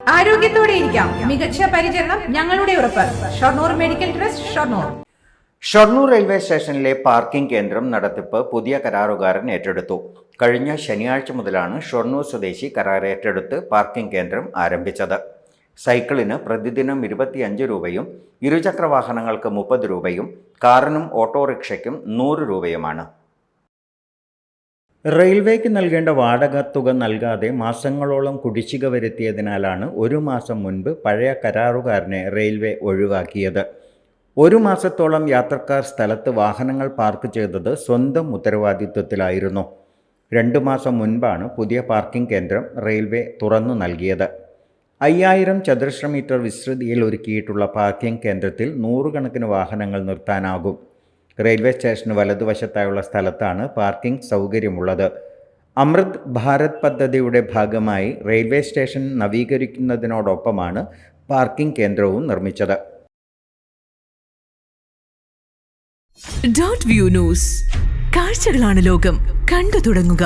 ആരോഗ്യത്തോടെ ഇരിക്കാം. മികച്ച പരിചരണം ഞങ്ങളുടെ ഉറപ്പ്. Shoranur medical trust Shoranur. Shoranur railway സ്റ്റേഷനിലെ പാർക്കിംഗ് കേന്ദ്രം നടത്തിപ്പ് പുതിയ കരാറുകാരൻ ഏറ്റെടുത്തു. കഴിഞ്ഞ ശനിയാഴ്ച മുതലാണ് ഷൊർണൂർ സ്വദേശി കരാർ ഏറ്റെടുത്ത് പാർക്കിംഗ് കേന്ദ്രം ആരംഭിച്ചത്. സൈക്കിളിന് പ്രതിദിനം ഇരുപത്തിയഞ്ച് രൂപയും ഇരുചക്ര വാഹനങ്ങൾക്ക് മുപ്പത് രൂപയും കാറിനും ഓട്ടോറിക്ഷയ്ക്കും നൂറ് രൂപയുമാണ്. റെയിൽവേക്ക് നൽകേണ്ട വാടക തുക നൽകാതെ മാസങ്ങളോളം കുടിശ്ശിക വരുത്തിയതിനാലാണ് ഒരു മാസം മുൻപ് പഴയ കരാറുകാരനെ റെയിൽവേ ഒഴിവാക്കിയത്. ഒരു മാസത്തോളം യാത്രക്കാർ സ്ഥലത്ത് വാഹനങ്ങൾ പാർക്ക് ചെയ്തത് സ്വന്തം ഉത്തരവാദിത്വത്തിലായിരുന്നു. രണ്ട് മാസം മുൻപാണ് പുതിയ പാർക്കിംഗ് കേന്ദ്രം റെയിൽവേ തുറന്നു നൽകിയത്. അയ്യായിരം ചതുരശ്ര മീറ്റർ വിസ്തൃതിയിൽ ഒരുക്കിയിട്ടുള്ള പാർക്കിംഗ് കേന്ദ്രത്തിൽ നൂറുകണക്കിന് വാഹനങ്ങൾ നിർത്താനാകും. റെയിൽവേ സ്റ്റേഷന് വലതുവശത്തായുള്ള സ്ഥലത്താണ് പാർക്കിംഗ് സൗകര്യമുള്ളത്. അമൃത് ഭാരത് പദ്ധതിയുടെ ഭാഗമായി റെയിൽവേ സ്റ്റേഷൻ നവീകരിക്കുന്നതിനോടൊപ്പമാണ് പാർക്കിംഗ് കേന്ദ്രവും നിർമ്മിച്ചത്. Dot view news. കാഴ്ചകളാണ് ലോകം. കണ്ടു തുടങ്ങുക.